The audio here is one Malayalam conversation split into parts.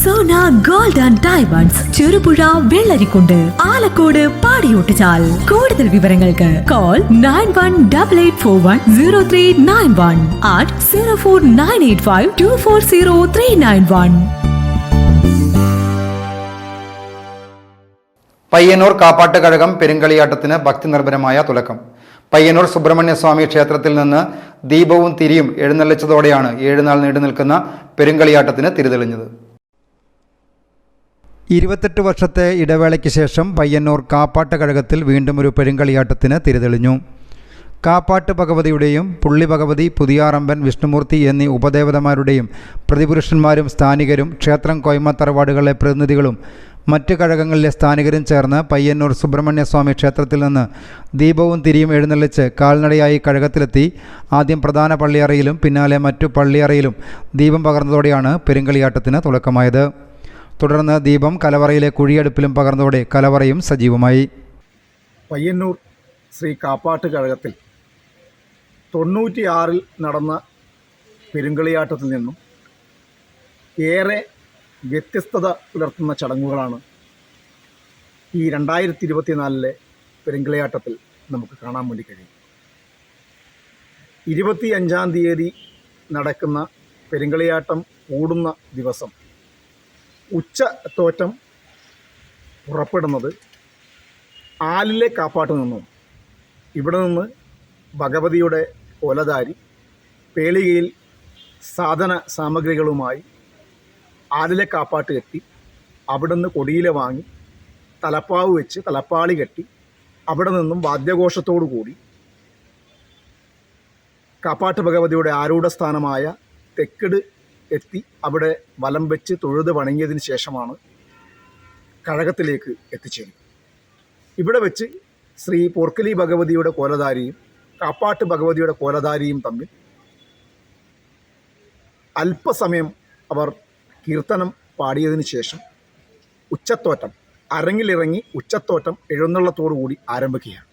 Sona gold and diamonds Cherupuzha Vellarikundu. Alakode Padiyottuchal കൂടുതൽ വിവരങ്ങൾക്ക് call nine one double eight four one zero three nine one eight zero four nine eight five two four zero three nine one Payyanur Kappattu Kazhakam പെരുങ്കളിയാട്ടത്തിന് ഭക്തി നിർഭരമായ തുടക്കം. പയ്യന്നൂർ സുബ്രഹ്മണ്യസ്വാമി ക്ഷേത്രത്തിൽ നിന്ന് ദീപവും തിരിയും എഴുന്നള്ളിച്ചതോടെയാണ് ഏഴുനാൾ നീണ്ടു നിൽക്കുന്ന പെരുങ്കളിയാട്ടത്തിന് തിരിതെളിഞ്ഞത് ഇരുപത്തെട്ട് വർഷത്തെ ഇടവേളയ്ക്ക് ശേഷം പയ്യന്നൂർ കാപ്പാട്ട് കഴകത്തിൽ വീണ്ടും ഒരു പെരുങ്കളിയാട്ടത്തിന് തിരിതെളിഞ്ഞു. കാപ്പാട്ട് ഭഗവതിയുടെയും പുള്ളി ഭഗവതി പുതിയാറമ്പൻ വിഷ്ണുമൂർത്തി എന്നീ ഉപദേവതമാരുടെയും പ്രതിപുരുഷന്മാരും സ്ഥാനികരും ക്ഷേത്രം കോയ്മ തറവാടുകളിലെ പ്രതിനിധികളും മറ്റ് കഴകങ്ങളിലെ സ്ഥാനികരും ചേർന്ന് പയ്യന്നൂർ സുബ്രഹ്മണ്യസ്വാമി ക്ഷേത്രത്തിൽ നിന്ന് ദീപവും തിരിയും എഴുന്നള്ളിച്ച് കാൽനടയായി കഴകത്തിലെത്തി. ആദ്യം പ്രധാന പള്ളിയറയിലും പിന്നാലെ മറ്റു പള്ളിയറയിലും ദീപം പകർന്നതോടെയാണ് പെരുങ്കളിയാട്ടത്തിന് തുടക്കമായത്. തുടർന്ന് ദീപം കലവറയിലെ കുഴിയടുപ്പിലും പകർന്നതോടെ കലവറയും സജീവമായി. പയ്യന്നൂർ ശ്രീ കാപ്പാട്ട് കഴകത്തിൽ തൊണ്ണൂറ്റിയാറിൽ നടന്ന പെരുങ്കളിയാട്ടത്തിൽ നിന്നും ഏറെ വ്യത്യസ്തത പുലർത്തുന്ന ചടങ്ങുകളാണ് ഈ രണ്ടായിരത്തി ഇരുപത്തിനാലിലെ പെരുങ്കളിയാട്ടത്തിൽ നമുക്ക് കാണാൻ വേണ്ടി കഴിയും. ഇരുപത്തി അഞ്ചാം തീയതി നടക്കുന്ന പെരുങ്കളിയാട്ടം കൂടുന്ന ദിവസം ഉച്ച തോറ്റം പുറപ്പെടുന്നത് ആലിലെ കാപ്പാട്ട് നിന്നും. ഇവിടെ നിന്ന് ഭഗവതിയുടെ കൊലധാരി പേളികയിൽ സാധന സാമഗ്രികളുമായി ആലിലെ കാപ്പാട്ട് കെട്ടി അവിടുന്ന് കൊടിയില വാങ്ങി തലപ്പാവ് വെച്ച് തലപ്പാളി കെട്ടി അവിടെ നിന്നും വാദ്യഘോഷത്തോടു കൂടി കാപ്പാട്ട് ഭഗവതിയുടെ ആരൂഢസ്ഥാനമായ തെക്കിട് എത്തി അവിടെ വലം വെച്ച് തൊഴുത് വണങ്ങിയതിന് ശേഷമാണ് കഴകത്തിലേക്ക് എത്തിച്ചേരുന്നത്. ഇവിടെ വെച്ച് ശ്രീ പോർക്കലി ഭഗവതിയുടെ കോലധാരിയും കാപ്പാട്ട് ഭഗവതിയുടെ കോലധാരിയും തമ്മിൽ അല്പസമയം അവർ കീർത്തനം പാടിയതിനു ശേഷം ഉച്ചത്തോറ്റം അരങ്ങിലിറങ്ങി ഉച്ചത്തോറ്റം എഴുന്നള്ളത്തോടു കൂടി ആരംഭിക്കുകയാണ്.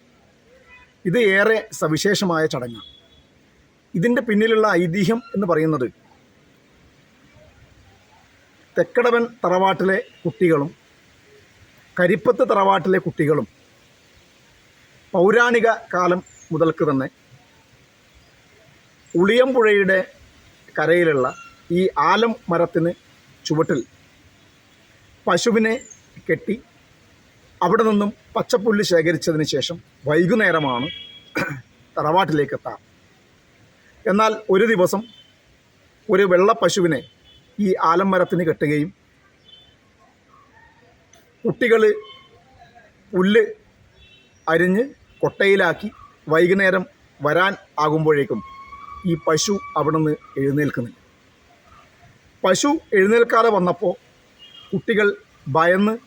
ഇത് ഏറെ സവിശേഷമായ ചടങ്ങാണ്. ഇതിന്റെ പിന്നിലുള്ള ഐതിഹ്യം എന്ന് പറയുന്നത് തെക്കടവൻ തറവാട്ടിലെ കുട്ടികളും കരിപ്പത്ത് തറവാട്ടിലെ കുട്ടികളും പൗരാണിക കാലം മുതൽക്ക് തന്നെ ഉളിയമ്പുഴയുടെ കരയിലുള്ള ഈ ആലം മരത്തിന് ചുവട്ടിൽ പശുവിനെ കെട്ടി അവിടെ നിന്നും പച്ചപ്പുല്ല് ശേഖരിച്ചതിന് ശേഷം വൈകുന്നേരമാണ് തറവാട്ടിലേക്ക് എത്താറ്. എന്നാൽ ഒരു ദിവസം ഒരു വെള്ള പശുവിനെ ഈ ആലമരത്തിന് കെട്ടുകയും കുട്ടികൾ പുല്ല് അരിഞ്ഞ് കൊട്ടയിലാക്കി വൈകുന്നേരം വരാൻ ആകുമ്പോഴേക്കും ഈ പശു അവിടുന്ന് എഴുന്നേൽക്കുന്നു പശു എഴുന്നേൽക്കാതെ വന്നപ്പോൾ കുട്ടികൾ ഭയന്ന്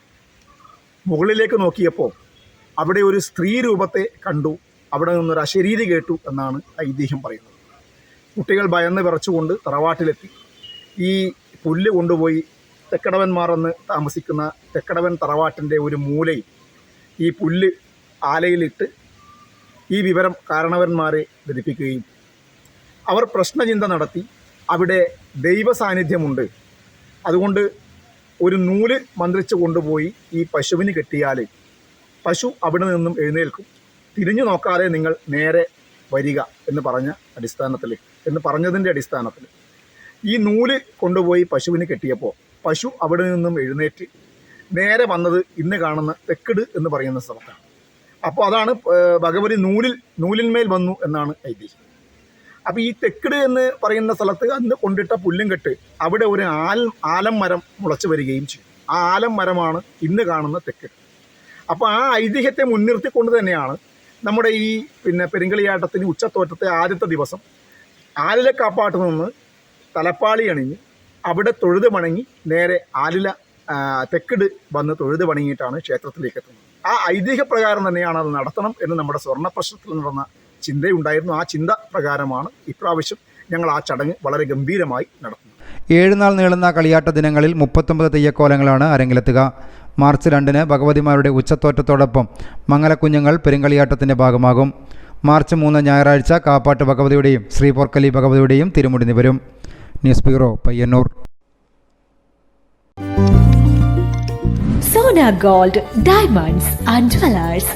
മുകളിലേക്ക് നോക്കിയപ്പോൾ അവിടെ ഒരു സ്ത്രീ രൂപത്തെ കണ്ടു. അവിടെ നിന്നൊരു അശരീരി കേട്ടു എന്നാണ് ഐതിഹ്യം പറയുന്നത്. കുട്ടികൾ ഭയന്ന് വിറച്ചുകൊണ്ട് തറവാട്ടിലെത്തി. ഈ പുല്ല് കൊണ്ടുപോയി തെക്കടവന്മാർ എന്ന് താമസിക്കുന്ന തെക്കടവൻ തറവാട്ടിന്റെ ഒരു മൂലയിൽ ഈ പുല്ല് ആലയിലിട്ട് ഈ വിവരം കാരണവന്മാരെ ധരിപ്പിക്കുകയും അവർ പ്രശ്നചിന്ത നടത്തി അവിടെ ദൈവ സാന്നിധ്യമുണ്ട് അതുകൊണ്ട് ഒരു നൂൽ മന്ത്രിച്ച് കൊണ്ടുപോയി ഈ പശുവിന് കെട്ടിയാൽ പശു അവിടെ നിന്നും എഴുന്നേൽക്കും. തിരിഞ്ഞു നോക്കാതെ നിങ്ങൾ നേരെ വരിക എന്ന് പറഞ്ഞ അടിസ്ഥാനത്തിൽ എന്ന് പറഞ്ഞതിന്റെ അടിസ്ഥാനത്തിൽ. ഈ നൂൽ കൊണ്ടുപോയി പശുവിന് കെട്ടിയപ്പോൾ പശു അവിടെ നിന്നും എഴുന്നേറ്റ് നേരെ വന്നത് ഇന്ന് കാണുന്ന തെക്കിട് എന്ന് പറയുന്ന സ്ഥലത്താണ്. അപ്പോൾ അതാണ് ഭഗവതി നൂലിൽ നൂലിന്മേൽ വന്നു എന്നാണ് ഐതിഹ്യം. അപ്പോൾ ഈ തെക്കിട് എന്ന് പറയുന്ന സ്ഥലത്ത് അന്ന് കൊണ്ടിട്ട പുല്ലും കെട്ട് അവിടെ ഒരു ആൽ ആലം മരം മുളച്ചു വരികയും ചെയ്യും ആ ആലം മരമാണ് ഇന്ന് കാണുന്ന തെക്കിട്. അപ്പോൾ ആ ഐതിഹ്യത്തെ മുൻനിർത്തിക്കൊണ്ട് തന്നെയാണ് നമ്മുടെ ഈ പിന്നെ പെരുങ്കളിയാട്ടത്തിന് ഉച്ചത്തോറ്റത്തെ ആദ്യത്തെ ദിവസം ആലിലെ കാപ്പാട്ട് നിന്ന് തലപ്പാളി അണിഞ്ഞ് അവിടെ തൊഴുത് മണങ്ങി നേരെ ആലില തെക്കിട് വന്ന് തൊഴുത് മണങ്ങിയിട്ടാണ് ക്ഷേത്രത്തിലേക്ക് എത്തുന്നത് ആ ഐതിഹ്യപ്രകാരം തന്നെയാണ് അത് നടത്തണം എന്ന് നമ്മുടെ സ്വർണ പ്രശ്നത്തിൽ നടന്ന ചിന്തയുണ്ടായിരുന്നു. ആ ചിന്ത പ്രകാരമാണ് ഇപ്രാവശ്യം ഞങ്ങൾ ആ ചടങ്ങ് വളരെ ഗംഭീരമായി നടത്തുന്നത്. ഏഴ് നാൾ നീളുന്ന കളിയാട്ട ദിനങ്ങളിൽ മുപ്പത്തൊമ്പത് തെയ്യക്കോലങ്ങളാണ് അരങ്ങിലെത്തുക. മാർച്ച് രണ്ടിന് ഭഗവതിമാരുടെ ഉച്ചത്തോറ്റത്തോടൊപ്പം മംഗലക്കുഞ്ഞുങ്ങൾ പെരുങ്കളിയാട്ടത്തിന്റെ ഭാഗമാകും. മാർച്ച് മൂന്ന് ഞായറാഴ്ച കാപ്പാട്ട് ഭഗവതിയുടെയും ശ്രീ പൊർക്കലി ഭഗവതിയുടെയും തിരുമുടി നിവരും. News bureau Payyanur Sona gold diamonds and jewellers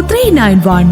three nine one